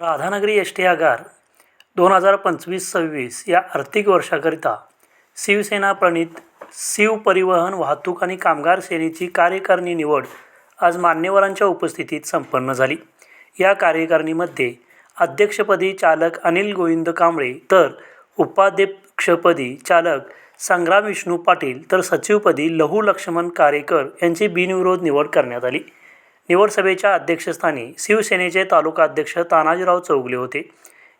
Radhanagari S T आगार दोन हजार पंचवीस सव्वीस या आर्थिक वर्षाकरिता शिवसेना प्रणित शिव परिवहन वाहतूक आणि कामगार सेनेची कार्यकारिणी निवड आज मान्यवरांच्या उपस्थितीत संपन्न झाली. या कार्यकारिणीमध्ये अध्यक्षपदी चालक अनिल गोविंद कांबळे तर उपाध्यक्षपदी चालक संग्राम विष्णू पाटील तर सचिवपदी लहू लक्ष्मण कारेकर यांची बिनविरोध निवड करण्यात आली. निवड सभेच्या अध्यक्षस्थानी शिवसेनेचे तालुका अध्यक्ष तानाजीराव चौगले होते.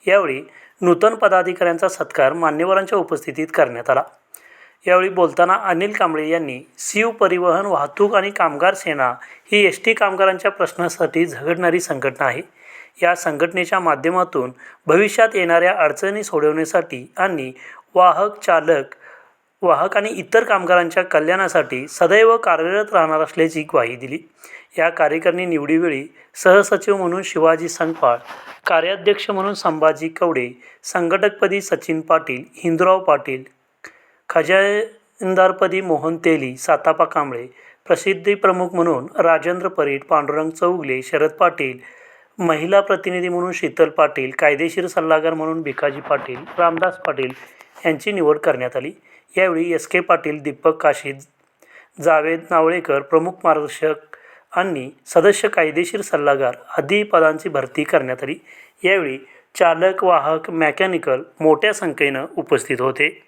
यावेळी नूतन पदाधिकाऱ्यांचा सत्कार मान्यवरांच्या उपस्थितीत करण्यात आला. यावेळी बोलताना अनिल कांबळे यांनी शिव परिवहन वाहतूक आणि कामगार सेना ही एस टी कामगारांच्या प्रश्नासाठी झगडणारी संघटना आहे. या संघटनेच्या माध्यमातून भविष्यात येणाऱ्या अडचणी सोडवण्यासाठी आणि वाहक चालक वाहक आणि इतर कामगारांच्या कल्याणासाठी सदैव कार्यरत राहणार असल्याची ग्वाही दिली. या कार्यकारिणी निवडीवेळी सहसचिव म्हणून शिवाजी संगपाळ कार्याध्यक्ष म्हणून संभाजी कवडे संघटकपदी सचिन पाटील हिंदुराव पाटील खजानदारपदी मोहन तेली सातापा कांबळे प्रसिद्धी प्रमुख म्हणून राजेंद्र परीट पांडुरंग चौगले शरद पाटील महिला प्रतिनिधी म्हणून शीतल पाटील कायदेशीर सल्लागार म्हणून भिकाजी पाटील रामदास पाटील यांची निवड करण्यात आली. यावेळी एस के पाटील दीपक काशी जावेद नावळेकर प्रमुख मार्गदर्शक आणि सदस्य कायदेशीर सल्लागार आदी पदांची भरती करण्यात आली. यावेळी चालक वाहक मेकॅनिकल मोठ्या संख्येनं उपस्थित होते.